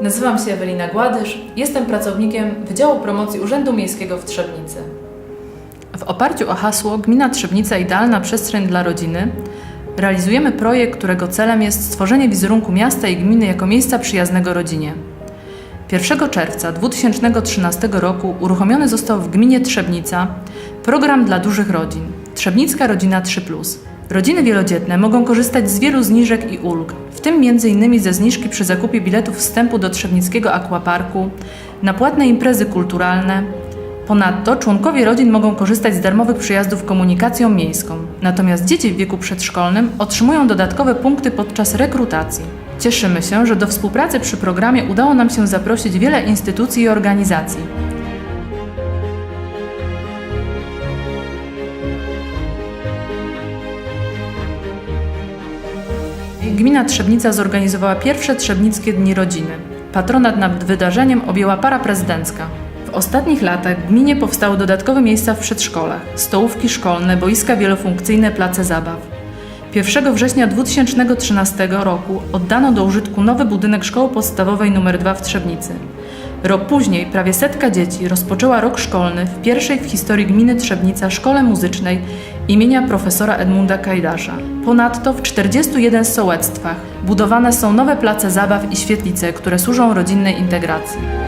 Nazywam się Ewelina Gładysz, jestem pracownikiem Wydziału Promocji Urzędu Miejskiego w Trzebnicy. W oparciu o hasło Gmina Trzebnica Idealna Przestrzeń dla Rodziny realizujemy projekt, którego celem jest stworzenie wizerunku miasta i gminy jako miejsca przyjaznego rodzinie. 1 czerwca 2013 roku uruchomiony został w gminie Trzebnica program dla dużych rodzin Trzebnicka Rodzina 3. Rodziny wielodzietne mogą korzystać z wielu zniżek i ulg, w tym m.in. ze zniżki przy zakupie biletów wstępu do Trzebnickiego Aquaparku, na płatne imprezy kulturalne. Ponadto członkowie rodzin mogą korzystać z darmowych przyjazdów komunikacją miejską, natomiast dzieci w wieku przedszkolnym otrzymują dodatkowe punkty podczas rekrutacji. Cieszymy się, że do współpracy przy programie udało nam się zaprosić wiele instytucji i organizacji. Gmina Trzebnica zorganizowała pierwsze Trzebnickie Dni Rodziny. Patronat nad wydarzeniem objęła para prezydencka. W ostatnich latach gminie powstały dodatkowe miejsca w przedszkolach, stołówki szkolne, boiska wielofunkcyjne, place zabaw. 1 września 2013 roku oddano do użytku nowy budynek Szkoły Podstawowej nr 2 w Trzebnicy. Rok później prawie setka dzieci rozpoczęła rok szkolny w pierwszej w historii gminy Trzebnica szkole muzycznej imienia profesora Edmunda Kajdasza. Ponadto w 41 sołectwach budowane są nowe place zabaw i świetlice, które służą rodzinnej integracji.